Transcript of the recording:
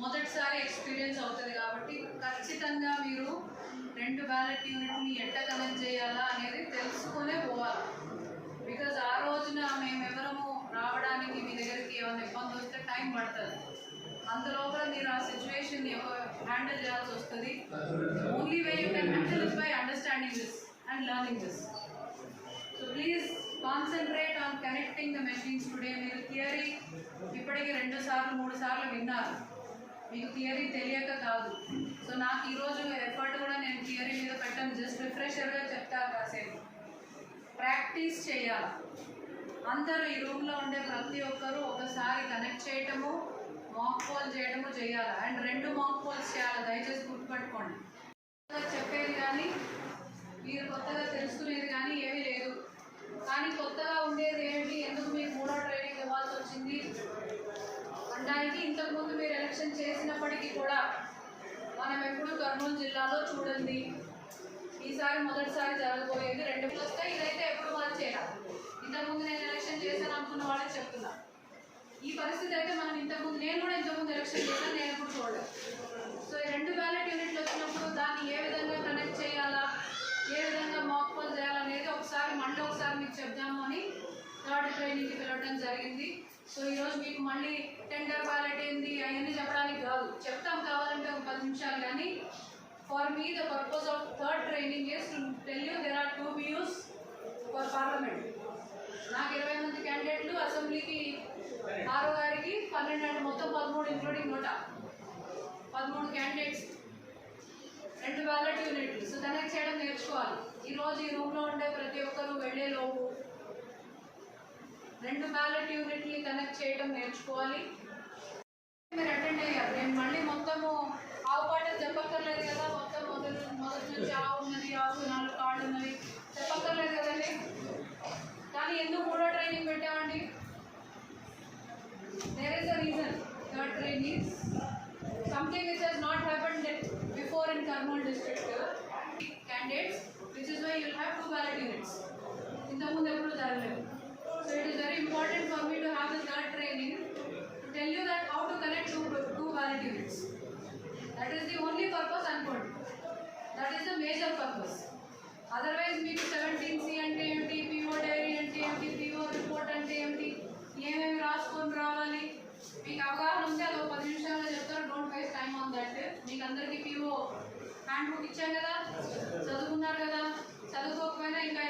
మొదటిసారి ఎక్స్పీరియన్స్ అవుతుంది కాబట్టి ఖచ్చితంగా మీరు రెండు బ్యాలెట్ యూనిట్ని ఎట్ట కనెక్ట్ చేయాలా అనేది తెలుసుకునే పోవాలి. బికాజ్ ఆ రోజున మేమెవరము రావడానికి మీ దగ్గరికి ఏమైనా ఇబ్బంది వస్తే టైం పడుతుంది. అంత లోపల మీరు ఆ సిచ్యువేషన్ హ్యాండిల్ చేయాల్సి వస్తుంది. Only way you can handle by understanding this and learning this so please concentrate on connecting the machines today మీరు థియరీ ఇప్పటికీ రెండు సార్లు మూడు సార్లు విన్నారు. మీకు థియరీ తెలియక కాదు. సో నాకు ఈరోజు ఎఫర్ట్ కూడా నేను థియరీ మీద పెట్టాను. జస్ట్ రిఫ్రెషర్గా చెప్తాను కాసేపు. ప్రాక్టీస్ చేయాలి? అందరూ ఈ రూమ్లో ఉండే ప్రతి ఒక్కరూ ఒకసారి కనెక్ట్ చేయటము మాక్ పోల్ చేయటము చేయాలి? అండ్ రెండు మాక్ పోల్స్ చేయాలి? దయచేసి గుర్తుపెట్టుకోండి. కొత్తగా చెప్పేది కానీ మీరు కొత్తగా తెలుసుకునేది కానీ ఏమీ లేదు. కానీ కొత్తగా ఉండేది ఏంటి? ఎందుకు మీకు మూడో ట్రైనింగ్ ఇవ్వాల్సి వచ్చింది? ఇంతకుముందు మీరు ఎలక్షన్ చేసినప్పటికీ కూడా మనం ఎప్పుడు కర్నూలు జిల్లాలో చూడండి. ఈసారి మొదటిసారి జరగబోయేది రెండు వస్తే ఇదైతే ఎప్పుడు వాళ్ళు చేయాలి ఇంతకుముందు నేను ఎలక్షన్ చేశాను అనుకున్న వాళ్ళే చెప్తున్నా. ఈ పరిస్థితి అయితే మనం ఇంతకుముందు నేను కూడా పిలవడం జరిగింది. సో ఈరోజు మీకు మళ్ళీ టెండర్ బ్యాలెట్ ఏంది అవన్నీ చెప్పడానికి కాదు. చెప్తాం కావాలంటే ఒక పది నిమిషాలు కానీ for me the purpose of third training is to tell you there are two views for parliament నాకు ఇరవై మంది క్యాండిడేట్లు అసెంబ్లీకి ఆరో గారికి పన్నెండు అంటే మొత్తం పదమూడు ఇంక్లూడింగ్ నోట. పదమూడు క్యాండిడేట్స్ రెండు బ్యాలెట్ యూనిట్లు సో కనెక్ట్ చేయడం నేర్చుకోవాలి. ఈరోజు ఈ రూమ్లో ఉండే ప్రతి ఒక్కరూ వెళ్ళేలోపు రెండు బ్యాలెట్ యూనిట్ని కనెక్ట్ చేయడం నేర్చుకోవాలి. మీరు అటెండ్ అయ్యారు. నేను మళ్ళీ మొత్తము ఆవు పాట చెప్పక్కర్లేదు కదా? మొత్తం మొదలు మొదటి నుంచి ఆవు ఉన్నది ఆవు నాలుగు కాళ్ళు ఉన్నది. చెప్పక్కర్లేదు కదండి? కానీ ఎందుకు కూడా ట్రైనింగ్ పెట్టామండి? There is a reason third training something which has not happened before in Kurnool district candidates which is why you'll have two ballot units activities. That is the only purpose అనుకోండి that is the major purpose otherwise మీకు seventeen C అంటే ఏమిటి? PO dairy అంటే ఏమిటి? PO report అంటే ఏమిటి? ఏమేమి రాసుకొని రావాలి? మీకు అవగాహన ఉంటే అది ఒక పది నిమిషాల్లో చెప్తారు. Don't waste time on that మీకు అందరికీ పిఓ హ్యాండ్ బుక్ ఇచ్చాం కదా? చదువుకున్నారు కదా? చదువుకోకపోయినా ఇంకా